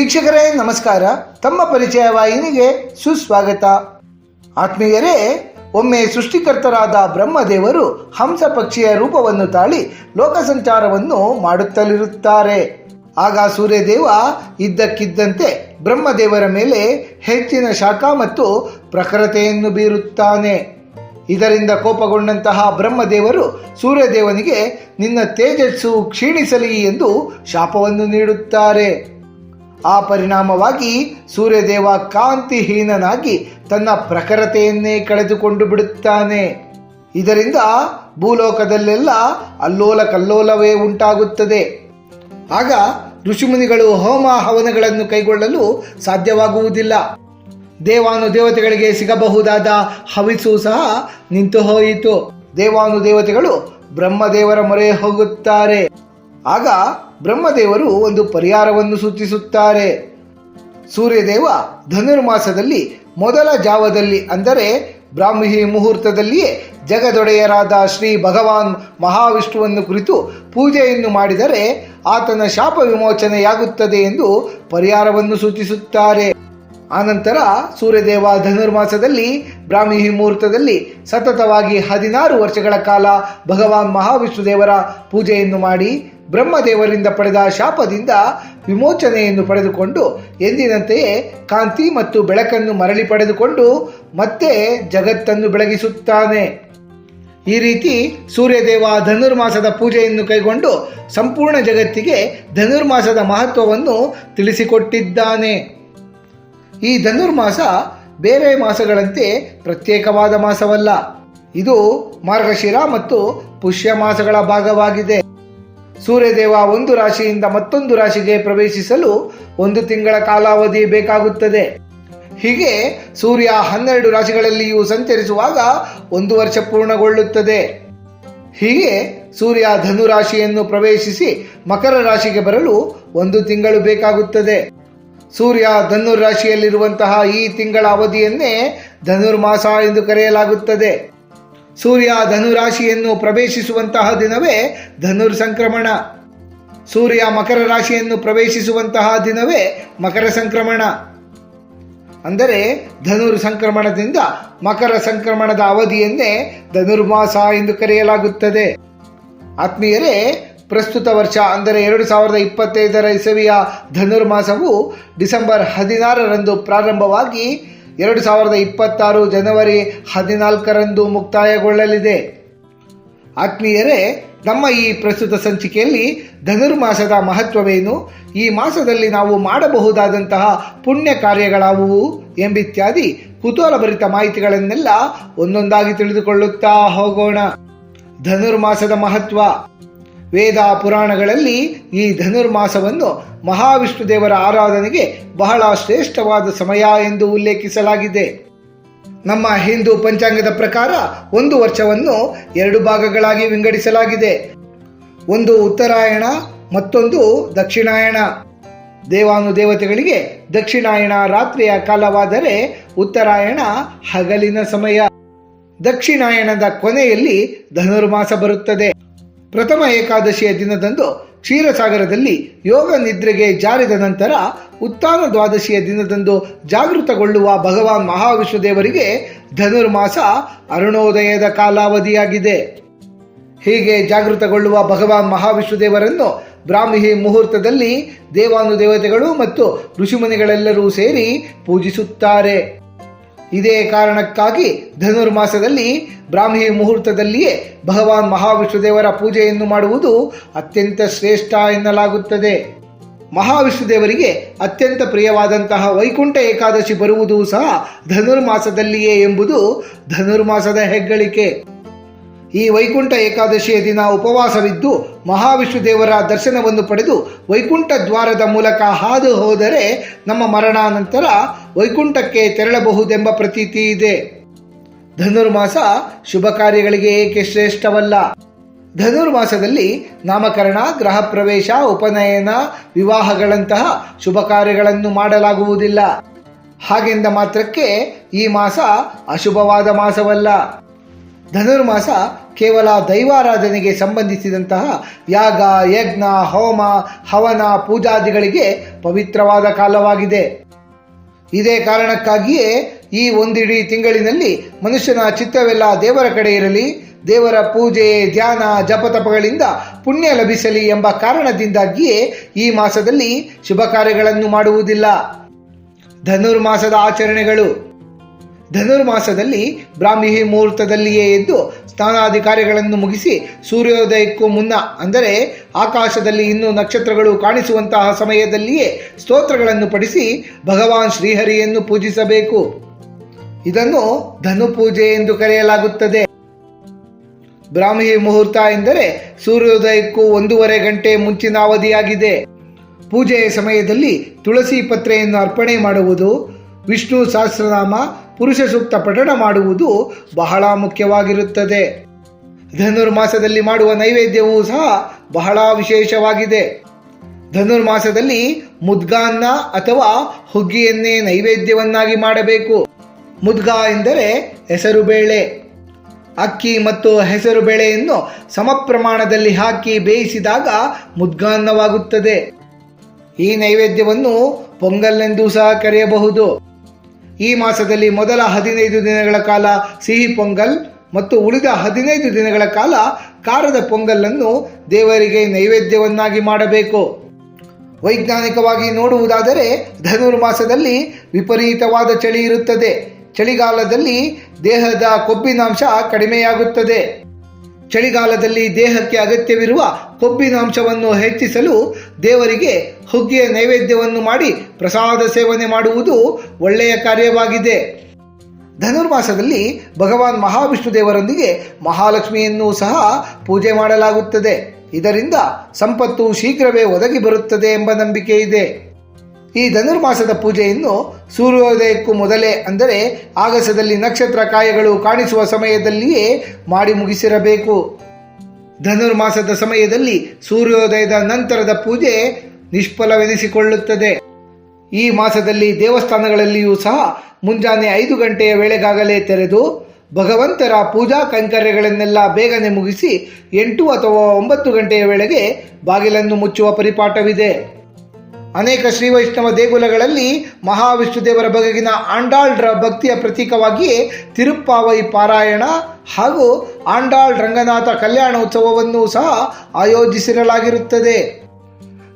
ವೀಕ್ಷಕರೇ, ನಮಸ್ಕಾರ. ತಮ್ಮ ಪರಿಚಯ ವಾಹಿನಿಗೆ ಸುಸ್ವಾಗತ. ಆತ್ಮೀಯರೇ, ಒಮ್ಮೆ ಸೃಷ್ಟಿಕರ್ತರಾದ ಬ್ರಹ್ಮದೇವರು ಹಂಸ ಪಕ್ಷಿಯ ರೂಪವನ್ನು ತಾಳಿ ಲೋಕ ಸಂಚಾರವನ್ನು ಮಾಡುತ್ತಲಿರುತ್ತಾರೆ. ಆಗ ಸೂರ್ಯದೇವ ಇದ್ದಕ್ಕಿದ್ದಂತೆ ಬ್ರಹ್ಮದೇವರ ಮೇಲೆ ಹೆಚ್ಚಿನ ಶಾಖ ಮತ್ತು ಪ್ರಖರತೆಯನ್ನು ಬೀರುತ್ತಾನೆ. ಇದರಿಂದ ಕೋಪಗೊಂಡಂತಹ ಬ್ರಹ್ಮದೇವರು ಸೂರ್ಯದೇವನಿಗೆ, ನಿನ್ನ ತೇಜಸ್ಸು ಕ್ಷೀಣಿಸಲಿ ಎಂದು ಶಾಪವನ್ನು ನೀಡುತ್ತಾರೆ. ಆ ಪರಿಣಾಮವಾಗಿ ಸೂರ್ಯದೇವ ಕಾಂತಿಹೀನನಾಗಿ ತನ್ನ ಪ್ರಖರತೆಯನ್ನೇ ಕಳೆದುಕೊಂಡು ಬಿಡುತ್ತಾನೆ. ಇದರಿಂದ ಭೂಲೋಕದಲ್ಲೆಲ್ಲ ಅಲ್ಲೋಲ ಕಲ್ಲೋಲವೇ ಉಂಟಾಗುತ್ತದೆ. ಆಗ ಋಷಿಮುನಿಗಳು ಹೋಮ ಹವನಗಳನ್ನು ಕೈಗೊಳ್ಳಲು ಸಾಧ್ಯವಾಗುವುದಿಲ್ಲ. ದೇವಾನು ದೇವತೆಗಳಿಗೆ ಸಿಗಬಹುದಾದ ಹವಿಸು ಸಹ ನಿಂತು ಹೋಯಿತು ದೇವಾನು ದೇವತೆಗಳು ಬ್ರಹ್ಮದೇವರ ಮೊರೆ ಹೋಗುತ್ತಾರೆ. ಆಗ ಬ್ರಹ್ಮದೇವರು ಒಂದು ಪರಿಹಾರವನ್ನು ಸೂಚಿಸುತ್ತಾರೆ. ಸೂರ್ಯದೇವ ಧನುರ್ಮಾಸದಲ್ಲಿ ಮೊದಲ ಜಾವದಲ್ಲಿ ಅಂದರೆ ಬ್ರಾಹ್ಮಿ ಮುಹೂರ್ತದಲ್ಲಿಯೇ ಜಗದೊಡೆಯರಾದ ಶ್ರೀ ಭಗವಾನ್ ಮಹಾವಿಷ್ಣುವನ್ನು ಕುರಿತು ಪೂಜೆಯನ್ನು ಮಾಡಿದರೆ ಆತನ ಶಾಪ ವಿಮೋಚನೆಯಾಗುತ್ತದೆ ಎಂದು ಪರಿಹಾರವನ್ನು ಸೂಚಿಸುತ್ತಾರೆ. ಆನಂತರ ಸೂರ್ಯದೇವ ಧನುರ್ಮಾಸದಲ್ಲಿ ಬ್ರಾಹ್ಮಿ ಮುಹೂರ್ತದಲ್ಲಿ ಸತತವಾಗಿ ಹದಿನಾರು ವರ್ಷಗಳ ಕಾಲ ಭಗವಾನ್ ಮಹಾವಿಷ್ಣು ದೇವರ ಪೂಜೆಯನ್ನು ಮಾಡಿ ಬ್ರಹ್ಮದೇವರಿಂದ ಪಡೆದ ಶಾಪದಿಂದ ವಿಮೋಚನೆಯನ್ನು ಪಡೆದುಕೊಂಡು ಎಂದಿನಂತೆಯೇ ಕಾಂತಿ ಮತ್ತು ಬೆಳಕನ್ನು ಮರಳಿ ಪಡೆದುಕೊಂಡು ಮತ್ತೆ ಜಗತ್ತನ್ನು ಬೆಳಗಿಸುತ್ತಾನೆ. ಈ ರೀತಿ ಸೂರ್ಯದೇವ ಧನುರ್ಮಾಸದ ಪೂಜೆಯನ್ನು ಕೈಗೊಂಡು ಸಂಪೂರ್ಣ ಜಗತ್ತಿಗೆ ಧನುರ್ಮಾಸದ ಮಹತ್ವವನ್ನು ತಿಳಿಸಿಕೊಟ್ಟಿದ್ದಾನೆ. ಈ ಧನುರ್ಮಾಸ ಬೇರೆ ಮಾಸಗಳಂತೆ ಪ್ರತ್ಯೇಕವಾದ ಮಾಸವಲ್ಲ. ಇದು ಮಾರ್ಗಶಿರ ಮತ್ತು ಪುಷ್ಯ ಮಾಸಗಳ ಭಾಗವಾಗಿದೆ. ಸೂರ್ಯದೇವ ಒಂದು ರಾಶಿಯಿಂದ ಮತ್ತೊಂದು ರಾಶಿಗೆ ಪ್ರವೇಶಿಸಲು ಒಂದು ತಿಂಗಳ ಕಾಲಾವಧಿ ಬೇಕಾಗುತ್ತದೆ. ಹೀಗೆ ಸೂರ್ಯ ಹನ್ನೆರಡು ರಾಶಿಗಳಲ್ಲಿಯೂ ಸಂಚರಿಸುವಾಗ ಒಂದು ವರ್ಷ ಪೂರ್ಣಗೊಳ್ಳುತ್ತದೆ. ಹೀಗೆ ಸೂರ್ಯ ಧನು ರಾಶಿಯನ್ನು ಪ್ರವೇಶಿಸಿ ಮಕರ ರಾಶಿಗೆ ಬರಲು ಒಂದು ತಿಂಗಳು ಬೇಕಾಗುತ್ತದೆ. ಸೂರ್ಯ ಧನುರ್ ರಾಶಿಯಲ್ಲಿರುವಂತಹ ಈ ತಿಂಗಳ ಅವಧಿಯನ್ನೇ ಧನುರ್ಮಾಸ ಎಂದು ಕರೆಯಲಾಗುತ್ತದೆ. ಸೂರ್ಯ ಧನುರಾಶಿಯನ್ನು ಪ್ರವೇಶಿಸುವಂತಹ ದಿನವೇ ಧನುರ್ ಸಂಕ್ರಮಣ. ಸೂರ್ಯ ಮಕರ ರಾಶಿಯನ್ನು ಪ್ರವೇಶಿಸುವಂತಹ ದಿನವೇ ಮಕರ ಸಂಕ್ರಮಣ. ಅಂದರೆ ಧನುರ್ ಸಂಕ್ರಮಣದಿಂದ ಮಕರ ಸಂಕ್ರಮಣದ ಅವಧಿಯನ್ನೇ ಧನುರ್ಮಾಸ ಎಂದು ಕರೆಯಲಾಗುತ್ತದೆ. ಆತ್ಮೀಯರೇ, ಪ್ರಸ್ತುತ ವರ್ಷ ಅಂದರೆ ಎರಡು ಸಾವಿರದ ಇಪ್ಪತ್ತೈದರ ಇಸವಿಯ ಧನುರ್ಮಾಸವು ಡಿಸೆಂಬರ್ ಹದಿನಾರರಂದು ಪ್ರಾರಂಭವಾಗಿ ಎರಡು ಸಾವಿರದ ಇಪ್ಪತ್ತಾರು ಜನವರಿ ಹದಿನಾಲ್ಕರಂದು ಮುಕ್ತಾಯಗೊಳ್ಳಲಿದೆ. ಆತ್ಮೀಯರೇ, ನಮ್ಮ ಈ ಪ್ರಸ್ತುತ ಸಂಚಿಕೆಯಲ್ಲಿ ಧನುರ್ಮಾಸದ ಮಹತ್ವವೇನು? ಈ ಮಾಸದಲ್ಲಿ ನಾವು ಮಾಡಬಹುದಾದಂತಹ ಪುಣ್ಯ ಕಾರ್ಯಗಳಾವುವು ಎಂಬಿತ್ಯಾದಿ ಕುತೂಹಲಭರಿತ ಮಾಹಿತಿಗಳನ್ನೆಲ್ಲ ಒಂದೊಂದಾಗಿ ತಿಳಿದುಕೊಳ್ಳುತ್ತಾ ಹೋಗೋಣ. ಧನುರ್ಮಾಸದ ಮಹತ್ವ. ವೇದ ಪುರಾಣಗಳಲ್ಲಿ ಈ ಧನುರ್ಮಾಸವನ್ನು ಮಹಾವಿಷ್ಣು ದೇವರ ಆರಾಧನೆಗೆ ಬಹಳ ಶ್ರೇಷ್ಠವಾದ ಸಮಯ ಎಂದು ಉಲ್ಲೇಖಿಸಲಾಗಿದೆ. ನಮ್ಮ ಹಿಂದೂ ಪಂಚಾಂಗದ ಪ್ರಕಾರ ಒಂದು ವರ್ಷವನ್ನು ಎರಡು ಭಾಗಗಳಾಗಿ ವಿಂಗಡಿಸಲಾಗಿದೆ. ಒಂದು ಉತ್ತರಾಯಣ, ಮತ್ತೊಂದು ದಕ್ಷಿಣಾಯಣ. ದೇವಾನು ದೇವತೆಗಳಿಗೆ ದಕ್ಷಿಣಾಯಣ ರಾತ್ರಿಯ ಕಾಲವಾದರೆ ಉತ್ತರಾಯಣ ಹಗಲಿನ ಸಮಯ. ದಕ್ಷಿಣಾಯಣದ ಕೊನೆಯಲ್ಲಿ ಧನುರ್ಮಾಸ ಬರುತ್ತದೆ. ಪ್ರಥಮ ಏಕಾದಶಿಯ ದಿನದಂದು ಕ್ಷೀರಸಾಗರದಲ್ಲಿ ಯೋಗ ನಿದ್ರೆಗೆ ಜಾರಿದ ನಂತರ ಉತ್ತಾನ ದ್ವಾದಶಿಯ ದಿನದಂದು ಜಾಗೃತಗೊಳ್ಳುವ ಭಗವಾನ್ ಮಹಾವಿಷ್ಣು ದೇವರಿಗೆ ಧನುರ್ಮಾಸ ಅರುಣೋದಯದ ಕಾಲಾವಧಿಯಾಗಿದೆ. ಹೀಗೆ ಜಾಗೃತಗೊಳ್ಳುವ ಭಗವಾನ್ ಮಹಾವಿಷ್ಣು ದೇವರನ್ನು ಬ್ರಾಹ್ಮಿ ಮುಹೂರ್ತದಲ್ಲಿ ದೇವಾನು ದೇವತೆಗಳು ಮತ್ತು ಋಷಿಮುನಿಗಳೆಲ್ಲರೂ ಸೇರಿ ಪೂಜಿಸುತ್ತಾರೆ. ಇದೇ ಕಾರಣಕ್ಕಾಗಿ ಧನುರ್ಮಾಸದಲ್ಲಿ ಬ್ರಾಹ್ಮಿ ಮುಹೂರ್ತದಲ್ಲಿಯೇ ಭಗವಾನ್ ಮಹಾವಿಷ್ಣುದೇವರ ಪೂಜೆಯನ್ನು ಮಾಡುವುದು ಅತ್ಯಂತ ಶ್ರೇಷ್ಠ ಎನ್ನಲಾಗುತ್ತದೆ. ಮಹಾವಿಷ್ಣುದೇವರಿಗೆ ಅತ್ಯಂತ ಪ್ರಿಯವಾದಂತಹ ವೈಕುಂಠ ಏಕಾದಶಿ ಬರುವುದು ಸಹ ಧನುರ್ಮಾಸದಲ್ಲಿಯೇ ಎಂಬುದು ಧನುರ್ಮಾಸದ ಹೆಗ್ಗಳಿಕೆ. ಈ ವೈಕುಂಠ ಏಕಾದಶಿಯ ದಿನ ಉಪವಾಸವಿದ್ದು ಮಹಾವಿಷ್ಣು ದೇವರ ದರ್ಶನವನ್ನು ಪಡೆದು ವೈಕುಂಠ ದ್ವಾರದ ಮೂಲಕ ಹಾದು ಹೋದರೆ ನಮ್ಮ ಮರಣಾನಂತರ ವೈಕುಂಠಕ್ಕೆ ತೆರಳಬಹುದೆಂಬ ಪ್ರತೀತಿ ಇದೆ. ಧನುರ್ಮಾಸ ಶುಭ ಕಾರ್ಯಗಳಿಗೆ ಏಕೆ ಶ್ರೇಷ್ಠವಲ್ಲ? ಧನುರ್ಮಾಸದಲ್ಲಿ ನಾಮಕರಣ ಗ್ರಹ ಪ್ರವೇಶ, ಉಪನಯನ, ವಿವಾಹಗಳಂತಹ ಶುಭ ಕಾರ್ಯಗಳನ್ನು ಮಾಡಲಾಗುವುದಿಲ್ಲ. ಹಾಗೆಂದ ಮಾತ್ರಕ್ಕೆ ಈ ಮಾಸ ಅಶುಭವಾದ ಮಾಸವಲ್ಲ. ಧನುರ್ಮಾಸ ಕೇವಲ ದೈವಾರಾಧನೆಗೆ ಸಂಬಂಧಿಸಿದಂತಹ ಯಾಗ, ಯಜ್ಞ, ಹೋಮ, ಹವನ, ಪೂಜಾದಿಗಳಿಗೆ ಪವಿತ್ರವಾದ ಕಾಲವಾಗಿದೆ. ಇದೇ ಕಾರಣಕ್ಕಾಗಿಯೇ ಈ ಒಂದಿಡೀ ತಿಂಗಳಿನಲ್ಲಿ ಮನುಷ್ಯನ ಚಿತ್ತವೆಲ್ಲ ದೇವರ ಕಡೆ ಇರಲಿ, ದೇವರ ಪೂಜೆ, ಧ್ಯಾನ, ಜಪತಪಗಳಿಂದ ಪುಣ್ಯ ಲಭಿಸಲಿ ಎಂಬ ಕಾರಣದಿಂದಾಗಿಯೇ ಈ ಮಾಸದಲ್ಲಿ ಶುಭ ಕಾರ್ಯಗಳನ್ನು ಮಾಡುವುದಿಲ್ಲ. ಧನುರ್ಮಾಸದ ಆಚರಣೆಗಳು. ಧನುರ್ಮಾಸದಲ್ಲಿ ಬ್ರಾಹ್ಮಿ ಮುಹೂರ್ತದಲ್ಲಿಯೇ ಎದ್ದು ಸ್ನಾನಾದಿ ಕಾರ್ಯಗಳನ್ನು ಮುಗಿಸಿ ಸೂರ್ಯೋದಯಕ್ಕೂ ಮುನ್ನ, ಅಂದರೆ ಆಕಾಶದಲ್ಲಿ ಇನ್ನೂ ನಕ್ಷತ್ರಗಳು ಕಾಣಿಸುವಂತಹ ಸಮಯದಲ್ಲಿಯೇ ಸ್ತೋತ್ರಗಳನ್ನು ಪಡಿಸಿ ಭಗವಾನ್ ಶ್ರೀಹರಿಯನ್ನು ಪೂಜಿಸಬೇಕು. ಇದನ್ನು ಧನು ಪೂಜೆ ಎಂದು ಕರೆಯಲಾಗುತ್ತದೆ. ಬ್ರಾಹ್ಮಿ ಮುಹೂರ್ತ ಎಂದರೆ ಸೂರ್ಯೋದಯಕ್ಕೂ ಒಂದೂವರೆ ಗಂಟೆ ಮುಂಚಿನ ಅವಧಿಯಾಗಿದೆ. ಪೂಜೆಯ ಸಮಯದಲ್ಲಿ ತುಳಸಿ ಪತ್ರೆಯನ್ನು ಅರ್ಪಣೆ ಮಾಡುವುದು ವಿಷ್ಣು ಸಹಸ್ರನಾಮ ಪುರುಷ ಸೂಕ್ತ ಪಠಣ ಮಾಡುವುದು ಬಹಳ ಮುಖ್ಯವಾಗಿರುತ್ತದೆ. ಧನುರ್ಮಾಸದಲ್ಲಿ ಮಾಡುವ ನೈವೇದ್ಯವೂ ಸಹ ಬಹಳ ವಿಶೇಷವಾಗಿದೆ. ಧನುರ್ಮಾಸದಲ್ಲಿ ಮುದ್ಗಾನ್ನ ಅಥವಾ ಹುಗ್ಗಿಯನ್ನೇ ನೈವೇದ್ಯವನ್ನಾಗಿ ಮಾಡಬೇಕು. ಮುದ್ಗಾ ಎಂದರೆ ಹೆಸರು ಬೇಳೆ. ಅಕ್ಕಿ ಮತ್ತು ಹೆಸರು ಬೇಳೆಯನ್ನು ಸಮ ಪ್ರಮಾಣದಲ್ಲಿ ಹಾಕಿ ಬೇಯಿಸಿದಾಗ ಮುದ್ಗಾನ್ನವಾಗುತ್ತದೆ. ಈ ನೈವೇದ್ಯವನ್ನು ಪೊಂಗಲ್ ಎಂದು ಸಹ ಕರೆಯಬಹುದು. ಈ ಮಾಸದಲ್ಲಿ ಮೊದಲ ಹದಿನೈದು ದಿನಗಳ ಕಾಲ ಸಿಹಿ ಪೊಂಗಲ್ ಮತ್ತು ಉಳಿದ ಹದಿನೈದು ದಿನಗಳ ಕಾಲ ಖಾರದ ಪೊಂಗಲನ್ನು ದೇವರಿಗೆ ನೈವೇದ್ಯವನ್ನಾಗಿ ಮಾಡಬೇಕು. ವೈಜ್ಞಾನಿಕವಾಗಿ ನೋಡುವುದಾದರೆ ಧನುರ್ಮಾಸದಲ್ಲಿ ವಿಪರೀತವಾದ ಚಳಿ ಇರುತ್ತದೆ. ಚಳಿಗಾಲದಲ್ಲಿ ದೇಹದ ಕೊಬ್ಬಿನಾಂಶ ಕಡಿಮೆಯಾಗುತ್ತದೆ. ಚಳಿಗಾಲದಲ್ಲಿ ದೇಹಕ್ಕೆ ಅಗತ್ಯವಿರುವ ಕೊಬ್ಬಿನಾಂಶವನ್ನು ಹೆಚ್ಚಿಸಲು ದೇವರಿಗೆ ಹುಗ್ಗಿಯ ನೈವೇದ್ಯವನ್ನು ಮಾಡಿ ಪ್ರಸಾದ ಸೇವನೆ ಮಾಡುವುದು ಒಳ್ಳೆಯ ಕಾರ್ಯವಾಗಿದೆ. ಧನುರ್ಮಾಸದಲ್ಲಿ ಭಗವಾನ್ ಮಹಾವಿಷ್ಣು ದೇವರೊಂದಿಗೆ ಮಹಾಲಕ್ಷ್ಮಿಯನ್ನು ಸಹ ಪೂಜೆ ಮಾಡಲಾಗುತ್ತದೆ. ಇದರಿಂದ ಸಂಪತ್ತು ಶೀಘ್ರವೇ ಒದಗಿ ಬರುತ್ತದೆ ಎಂಬ ನಂಬಿಕೆ ಇದೆ. ಈ ಧನುರ್ಮಾಸದ ಪೂಜೆಯನ್ನು ಸೂರ್ಯೋದಯಕ್ಕೂ ಮೊದಲೇ, ಅಂದರೆ ಆಗಸದಲ್ಲಿ ನಕ್ಷತ್ರ ಕಾಯಗಳು ಕಾಣಿಸುವ ಸಮಯದಲ್ಲಿಯೇ ಮಾಡಿ ಮುಗಿಸಿರಬೇಕು. ಧನುರ್ಮಾಸದ ಸಮಯದಲ್ಲಿ ಸೂರ್ಯೋದಯದ ನಂತರದ ಪೂಜೆ ನಿಷ್ಫಲವೆನಿಸಿಕೊಳ್ಳುತ್ತದೆ. ಈ ಮಾಸದಲ್ಲಿ ದೇವಸ್ಥಾನಗಳಲ್ಲಿಯೂ ಸಹ ಮುಂಜಾನೆ ಐದು ಗಂಟೆಯ ವೇಳೆಗಾಗಲೇ ತೆರೆದು ಭಗವಂತರ ಪೂಜಾ ಕೈಂಕರ್ಯಗಳನ್ನೆಲ್ಲ ಬೇಗನೆ ಮುಗಿಸಿ ಎಂಟು ಅಥವಾ ಒಂಬತ್ತು ಗಂಟೆಯ ವೇಳೆಗೆ ಬಾಗಿಲನ್ನು ಮುಚ್ಚುವ ಪರಿಪಾಠವಿದೆ. ಅನೇಕ ಶ್ರೀ ವೈಷ್ಣವ ದೇಗುಲಗಳಲ್ಲಿ ಮಹಾವಿಷ್ಣು ದೇವರ ಬಗೆಗಿನ ಆಂಡಾಳ್ರ ಭಕ್ತಿಯ ಪ್ರತೀಕವಾಗಿ ತಿರುಪ್ಪಾವೈ ಪಾರಾಯಣ ಹಾಗೂ ಆಂಡಾಳ್ ರಂಗನಾಥ ಕಲ್ಯಾಣೋತ್ಸವವನ್ನು ಸಹ ಆಯೋಜಿಸಿರಲಾಗಿರುತ್ತದೆ.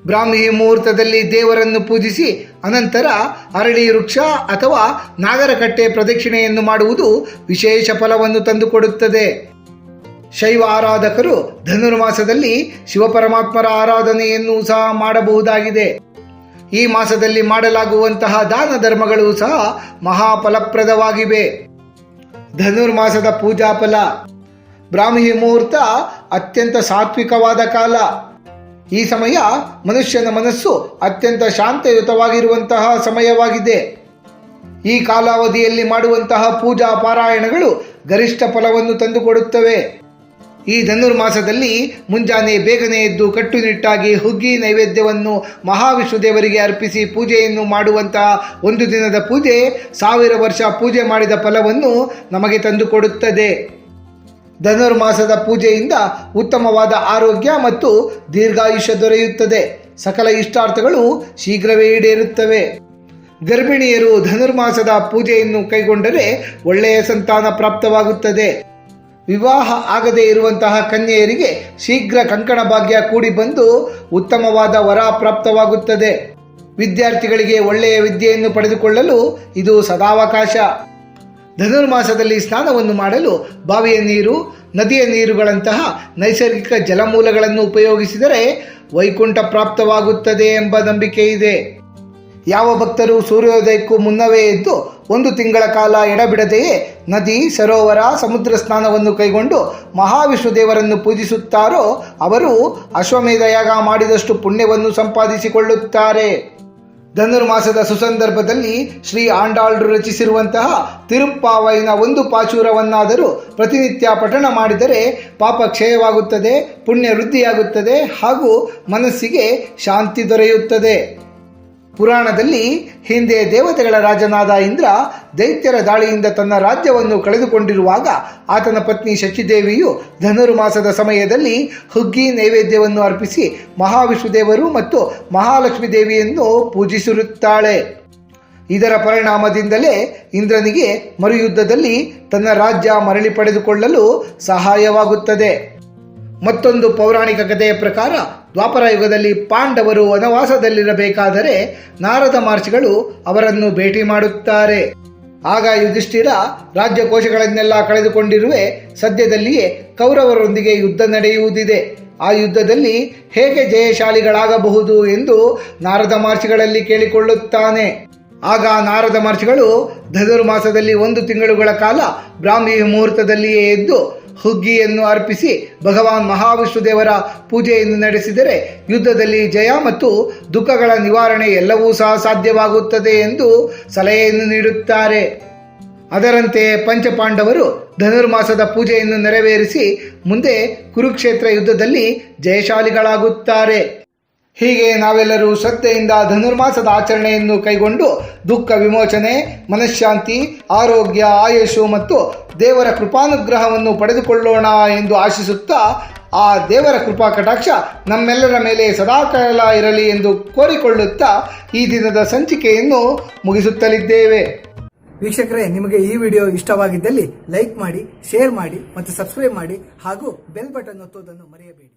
ಬ್ರಾಹ್ಮಿ ಮುಹೂರ್ತದಲ್ಲಿ ದೇವರನ್ನು ಪೂಜಿಸಿ ಅನಂತರ ಅರಳಿ ವೃಕ್ಷ ಅಥವಾ ನಾಗರಕಟ್ಟೆ ಪ್ರದಕ್ಷಿಣೆಯನ್ನು ಮಾಡುವುದು ವಿಶೇಷ ಫಲವನ್ನು ತಂದುಕೊಡುತ್ತದೆ. ಶೈವ ಆರಾಧಕರು ಧನುರ್ಮಾಸದಲ್ಲಿ ಶಿವಪರಮಾತ್ಮರ ಆರಾಧನೆಯನ್ನು ಸಹ ಮಾಡಬಹುದಾಗಿದೆ. ಈ ಮಾಸದಲ್ಲಿ ಮಾಡಲಾಗುವಂತಹ ದಾನ ಧರ್ಮಗಳು ಸಹ ಮಹಾಫಲಪ್ರದವಾಗಿವೆ. ಧನುರ್ಮಾಸದ ಪೂಜಾ ಫಲ ಬ್ರಾಹ್ಮಿ ಮುಹೂರ್ತ ಅತ್ಯಂತ ಸಾತ್ವಿಕವಾದ ಕಾಲ. ಈ ಸಮಯ ಮನುಷ್ಯನ ಮನಸ್ಸು ಅತ್ಯಂತ ಶಾಂತಯುತವಾಗಿರುವಂತಹ ಸಮಯವಾಗಿದೆ. ಈ ಕಾಲಾವಧಿಯಲ್ಲಿ ಮಾಡುವಂತಹ ಪೂಜಾ ಪಾರಾಯಣಗಳು ಗರಿಷ್ಠ ಫಲವನ್ನು ತಂದುಕೊಡುತ್ತವೆ. ಈ ಧನುರ್ಮಾಸದಲ್ಲಿ ಮುಂಜಾನೆ ಬೇಗನೆ ಎದ್ದು ಕಟ್ಟುನಿಟ್ಟಾಗಿ ಹುಗ್ಗಿ ನೈವೇದ್ಯವನ್ನು ಮಹಾವಿಷ್ಣು ದೇವರಿಗೆ ಅರ್ಪಿಸಿ ಪೂಜೆಯನ್ನು ಮಾಡುವಂತಹ ಒಂದು ದಿನದ ಪೂಜೆ ಸಾವಿರ ವರ್ಷ ಪೂಜೆ ಮಾಡಿದ ಫಲವನ್ನು ನಮಗೆ ತಂದುಕೊಡುತ್ತದೆ. ಧನುರ್ಮಾಸದ ಪೂಜೆಯಿಂದ ಉತ್ತಮವಾದ ಆರೋಗ್ಯ ಮತ್ತು ದೀರ್ಘಾಯುಷ್ಯ ದೊರೆಯುತ್ತದೆ. ಸಕಲ ಇಷ್ಟಾರ್ಥಗಳು ಶೀಘ್ರವೇ ಈಡೇರುತ್ತವೆ. ಗರ್ಭಿಣಿಯರು ಧನುರ್ಮಾಸದ ಪೂಜೆಯನ್ನು ಕೈಗೊಂಡರೆ ಒಳ್ಳೆಯ ಸಂತಾನ ಪ್ರಾಪ್ತವಾಗುತ್ತದೆ. ವಿವಾಹ ಆಗದೇ ಇರುವಂತಹ ಕನ್ಯೆಯರಿಗೆ ಶೀಘ್ರ ಕಂಕಣ ಭಾಗ್ಯ ಕೂಡಿ ಬಂದು ಉತ್ತಮವಾದ ವರ ಪ್ರಾಪ್ತವಾಗುತ್ತದೆ. ವಿದ್ಯಾರ್ಥಿಗಳಿಗೆ ಒಳ್ಳೆಯ ವಿದ್ಯೆಯನ್ನು ಪಡೆದುಕೊಳ್ಳಲು ಇದು ಸದಾವಕಾಶ. ಧನುರ್ಮಾಸದಲ್ಲಿ ಸ್ನಾನವನ್ನು ಮಾಡಲು ಬಾವಿಯ ನೀರು, ನದಿಯ ನೀರುಗಳಂತಹ ನೈಸರ್ಗಿಕ ಜಲಮೂಲಗಳನ್ನು ಉಪಯೋಗಿಸಿದರೆ ವೈಕುಂಠ ಪ್ರಾಪ್ತವಾಗುತ್ತದೆ ಎಂಬ ನಂಬಿಕೆ ಇದೆ. ಯಾವ ಭಕ್ತರು ಸೂರ್ಯೋದಯಕ್ಕೂ ಮುನ್ನವೇ ಎದ್ದು ಒಂದು ತಿಂಗಳ ಕಾಲ ಎಡಬಿಡದೆಯೇ ನದಿ, ಸರೋವರ, ಸಮುದ್ರ ಸ್ನಾನವನ್ನು ಕೈಗೊಂಡು ಮಹಾವಿಷ್ಣು ದೇವರನ್ನು ಪೂಜಿಸುತ್ತಾರೋ ಅವರು ಅಶ್ವಮೇಧ ಯಾಗ ಮಾಡಿದಷ್ಟು ಪುಣ್ಯವನ್ನು ಸಂಪಾದಿಸಿಕೊಳ್ಳುತ್ತಾರೆ. ಧನುರ್ಮಾಸದ ಸುಸಂದರ್ಭದಲ್ಲಿ ಶ್ರೀ ಆಂಡಾಳ್ರು ರಚಿಸಿರುವಂತಹ ತಿರುಪ್ಪಾವೈನ ಒಂದು ಪಾಚೂರವನ್ನಾದರೂ ಪ್ರತಿನಿತ್ಯ ಪಠಣ ಮಾಡಿದರೆ ಪಾಪ ಕ್ಷಯವಾಗುತ್ತದೆ, ಪುಣ್ಯ ವೃದ್ಧಿಯಾಗುತ್ತದೆ ಹಾಗೂ ಮನಸ್ಸಿಗೆ ಶಾಂತಿ ದೊರೆಯುತ್ತದೆ. ಪುರಾಣದಲ್ಲಿ ಹಿಂದೆ ದೇವತೆಗಳ ರಾಜನಾದ ಇಂದ್ರ ದೈತ್ಯರ ದಾಳಿಯಿಂದ ತನ್ನ ರಾಜ್ಯವನ್ನು ಕಳೆದುಕೊಂಡಿರುವಾಗ ಆತನ ಪತ್ನಿ ಶಚಿದೇವಿಯು ಧನುರ್ಮಾಸದ ಸಮಯದಲ್ಲಿ ಹುಗ್ಗಿ ನೈವೇದ್ಯವನ್ನು ಅರ್ಪಿಸಿ ಮಹಾವಿಷ್ಣುದೇವರು ಮತ್ತು ಮಹಾಲಕ್ಷ್ಮೀ ದೇವಿಯನ್ನು ಪೂಜಿಸಿರುತ್ತಾಳೆ. ಇದರ ಪರಿಣಾಮದಿಂದಲೇ ಇಂದ್ರನಿಗೆ ಮರುಯುದ್ಧದಲ್ಲಿ ತನ್ನ ರಾಜ್ಯ ಮರಳಿ ಪಡೆದುಕೊಳ್ಳಲು ಸಹಾಯವಾಗುತ್ತದೆ. ಮತ್ತೊಂದು ಪೌರಾಣಿಕ ಕಥೆಯ ಪ್ರಕಾರ ದ್ವಾಪರ ಯುಗದಲ್ಲಿ ಪಾಂಡವರು ವನವಾಸದಲ್ಲಿರಬೇಕಾದರೆ ನಾರದ ಮಹರ್ಷಿಗಳು ಅವರನ್ನು ಭೇಟಿ ಮಾಡುತ್ತಾರೆ. ಆಗ ಯುಧಿಷ್ಠಿರ ರಾಜ್ಯಕೋಶಗಳನ್ನೆಲ್ಲ ಕಳೆದುಕೊಂಡಿರುವೆ. ಸದ್ಯದಲ್ಲಿಯೇ ಕೌರವರೊಂದಿಗೆ ಯುದ್ಧ ನಡೆಯುವುದಿದೆ. ಆ ಯುದ್ಧದಲ್ಲಿ ಹೇಗೆ ಜಯಶಾಲಿಗಳಾಗಬಹುದು ಎಂದು ನಾರದ ಮಹರ್ಷಿಗಳಲ್ಲಿ ಕೇಳಿಕೊಳ್ಳುತ್ತಾನೆ. ಆಗ ನಾರದ ಮಹರ್ಷಿಗಳು ಧನುರ್ಮಾಸದಲ್ಲಿ ಒಂದು ತಿಂಗಳುಗಳ ಕಾಲ ಬ್ರಾಹ್ಮಿ ಮುಹೂರ್ತದಲ್ಲಿಯೇ ಎದ್ದು ಹುಗ್ಗಿಯನ್ನು ಅರ್ಪಿಸಿ ಭಗವಾನ್ ಮಹಾವಿಷ್ಣುದೇವರ ಪೂಜೆಯನ್ನು ನಡೆಸಿದರೆ ಯುದ್ಧದಲ್ಲಿ ಜಯ ಮತ್ತು ದುಃಖಗಳ ನಿವಾರಣೆ ಎಲ್ಲವೂ ಸಹ ಸಾಧ್ಯವಾಗುತ್ತದೆ ಎಂದು ಸಲಹೆಯನ್ನು ನೀಡುತ್ತಾರೆ. ಅದರಂತೆ ಪಂಚಪಾಂಡವರು ಧನುರ್ಮಾಸದ ಪೂಜೆಯನ್ನು ನೆರವೇರಿಸಿ ಮುಂದೆ ಕುರುಕ್ಷೇತ್ರ ಯುದ್ಧದಲ್ಲಿ ಜಯಶಾಲಿಗಳಾಗುತ್ತಾರೆ. ಹೀಗೆ ನಾವೆಲ್ಲರೂ ಶ್ರದ್ಧೆಯಿಂದ ಧನುರ್ಮಾಸದ ಆಚರಣೆಯನ್ನು ಕೈಗೊಂಡು ದುಃಖ ವಿಮೋಚನೆ, ಮನಃಶಾಂತಿ, ಆರೋಗ್ಯ ಆಯುಷು ಮತ್ತು ದೇವರ ಕೃಪಾನುಗ್ರಹವನ್ನು ಪಡೆದುಕೊಳ್ಳೋಣ ಎಂದು ಆಶಿಸುತ್ತಾ ಆ ದೇವರ ಕೃಪಾ ಕಟಾಕ್ಷ ನಮ್ಮೆಲ್ಲರ ಮೇಲೆ ಸದಾಕಾಲ ಇರಲಿ ಎಂದು ಕೋರಿಕೊಳ್ಳುತ್ತಾ ಈ ದಿನದ ಸಂಚಿಕೆಯನ್ನು ಮುಗಿಸುತ್ತಲಿದ್ದೇವೆ. ವೀಕ್ಷಕರೇ, ನಿಮಗೆ ಈ ವಿಡಿಯೋ ಇಷ್ಟವಾಗಿದ್ದಲ್ಲಿ ಲೈಕ್ ಮಾಡಿ, ಶೇರ್ ಮಾಡಿ ಮತ್ತು ಸಬ್ಸ್ಕ್ರೈಬ್ ಮಾಡಿ ಹಾಗೂ ಬೆಲ್ ಬಟನ್ ಒತ್ತುವುದನ್ನು ಮರೆಯಬೇಡಿ.